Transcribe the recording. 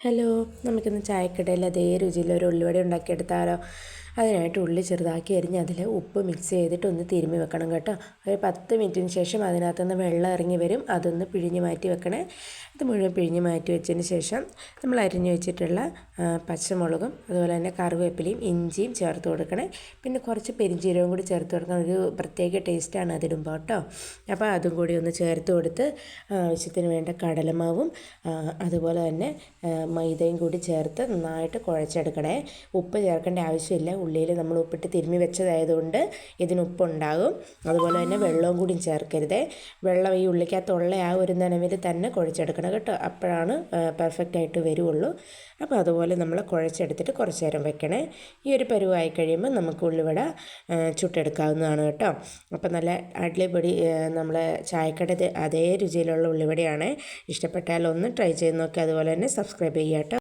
Hello നമുക്കിന്ന് ചായക്കടയിൽ അതേ രുചിയിൽ ഒരു ഉള്ളിവട ഉണ്ടാക്കിയെടുത്താലോ അതിനായിട്ട് ഉള്ളി ചെറുതാക്കി അരിഞ്ഞ് അതിൽ ഉപ്പ് മിക്സ് ചെയ്തിട്ട് ഒന്ന് തിരുമ്മി വെക്കണം കേട്ടോ. ഒരു പത്ത് മിനിറ്റിന് ശേഷം അതിനകത്തുനിന്ന് വെള്ളം ഇറങ്ങി വരും. അതൊന്ന് പിഴിഞ്ഞ് മാറ്റി വെക്കണേ. ഇത് മുഴുവൻ പിഴിഞ്ഞ് മാറ്റി വെച്ചതിന് ശേഷം നമ്മൾ അരിഞ്ഞ് വെച്ചിട്ടുള്ള പച്ചമുളകും അതുപോലെ തന്നെ കറിവേപ്പിലയും ഇഞ്ചിയും ചേർത്ത് കൊടുക്കണേ. പിന്നെ കുറച്ച് പെരിഞ്ചീരവും കൂടി ചേർത്ത് കൊടുക്കണം ഒരു പ്രത്യേക ടേസ്റ്റാണ് അതിടുമ്പോൾ കേട്ടോ. അപ്പോൾ അതും കൂടി ഒന്ന് ചേർത്ത് കൊടുത്ത് ആവശ്യത്തിന് വേണ്ട കടലമാവും അതുപോലെ തന്നെ മൈദയും കൂടി ചേർത്ത് നന്നായിട്ട് കുഴച്ചെടുക്കണേ. ഉപ്പ് ചേർക്കേണ്ട ആവശ്യമില്ല. ഉള്ളിയിൽ നമ്മൾ ഉപ്പിട്ട് തിരുമ്മി വെച്ചതായതുകൊണ്ട് ഇതിന് ഉപ്പുണ്ടാകും അതുപോലെ തന്നെ വെള്ളവും കൂടി ചേർക്കരുത്. വെള്ളം ഈ ഉള്ളിക്കകത്തുള്ള ആ ഒരു നനവിൽ തന്നെ കുഴച്ചെടുക്കണം കേട്ടോ. അപ്പോഴാണ് പെർഫെക്റ്റ് ആയിട്ട് വരുള്ളൂ അപ്പോൾ അതുപോലെ നമ്മൾ കുഴച്ചെടുത്തിട്ട് കുറച്ച് നേരം വെക്കണേ. ഈ ഒരു പരുവായി കഴിയുമ്പോൾ നമുക്ക് ഉള്ളിവട ചുട്ടെടുക്കാവുന്നതാണ് കേട്ടോ. അപ്പോൾ നല്ല അടിപൊളി നമ്മളെ ചായക്കട അതേ രുചിയിലുള്ള ഉള്ളിവടയാണ്. ഇഷ്ടപ്പെട്ടാൽ ഒന്ന് ട്രൈ ചെയ്ത് നോക്കി. അതുപോലെ തന്നെ സബ്സ്ക്രൈബ് ചെയ്യാം കേട്ടോ.